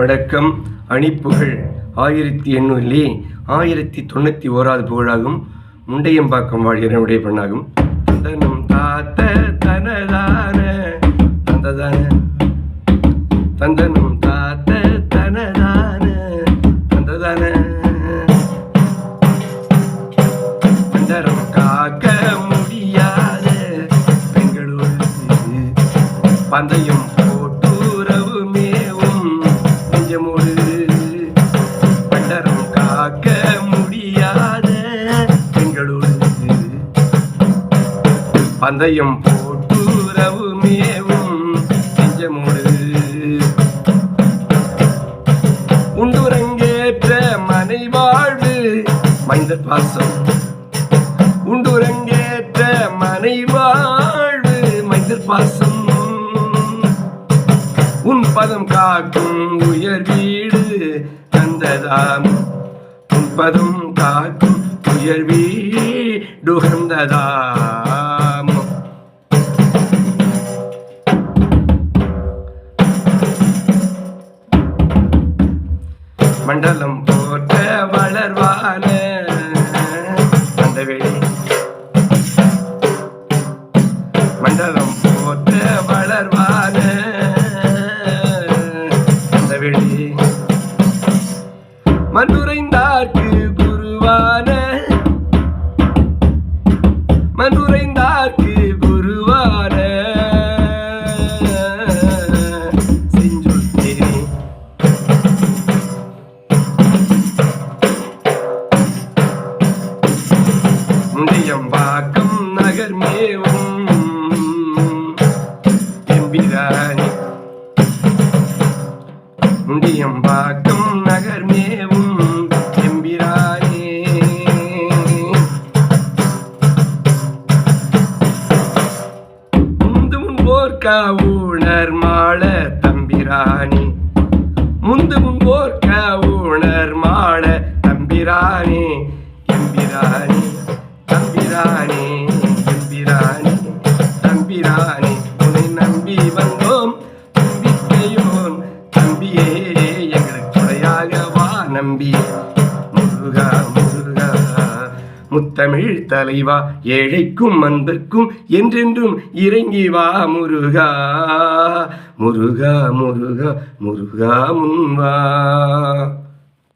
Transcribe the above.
வணக்கம். அணிப்புகழ் ஆயிரத்தி எண்ணூறிலே ஆயிரத்தி தொண்ணூற்றி ஓராவது புகழாகும். முண்டையம்பாக்கம் வாழ்கிறனுடைய பெண்ணாகும். தந்தனும் தாத்த தனதான தந்ததான தந்தனும் தாத்த தனதான தந்ததான. பண்டரம் காக்க முடியாத பெங்களூர் பந்தயம் காக்க முடியாத பெங்களூர் பந்தயம் போட்டுறவு மேவும் நெஞ்சமோடு. உண்டுரங்கேற்ற மனை வாழ்வு மைந்தர் பாசம் உண்டுரங்கேற்ற மனை வாழ்வு மைந்தர் பாசம் உன் பதம் காக்கும் உயர் வீடு தந்ததாம். உன் காக்கும் உயர் வீடுகந்ததாம் மண்டலம் போட்ட வளர்வான அந்த வெளி மண்டலம் போட்ட வளர்வான அந்த மண்ணுரைந்த எம்பிராணி முண்டியம்பாக்கம் நகர் மேவும் எம்பிராணி முந்து முன்போர்க்கா ஊணர் மாள தம்பிராணி முந்து முன்போர்க்க ஊணர் மாள தம்பிராணி எம்பிரானே தம்பிராணி நம்பி. முருகா முருகா முத்தமிழ் தலைவா ஏழைக்கும் அன்பிற்கும் என்றென்றும் இறங்கி வா முருகா. முருகா முருகா முருகா முன்வா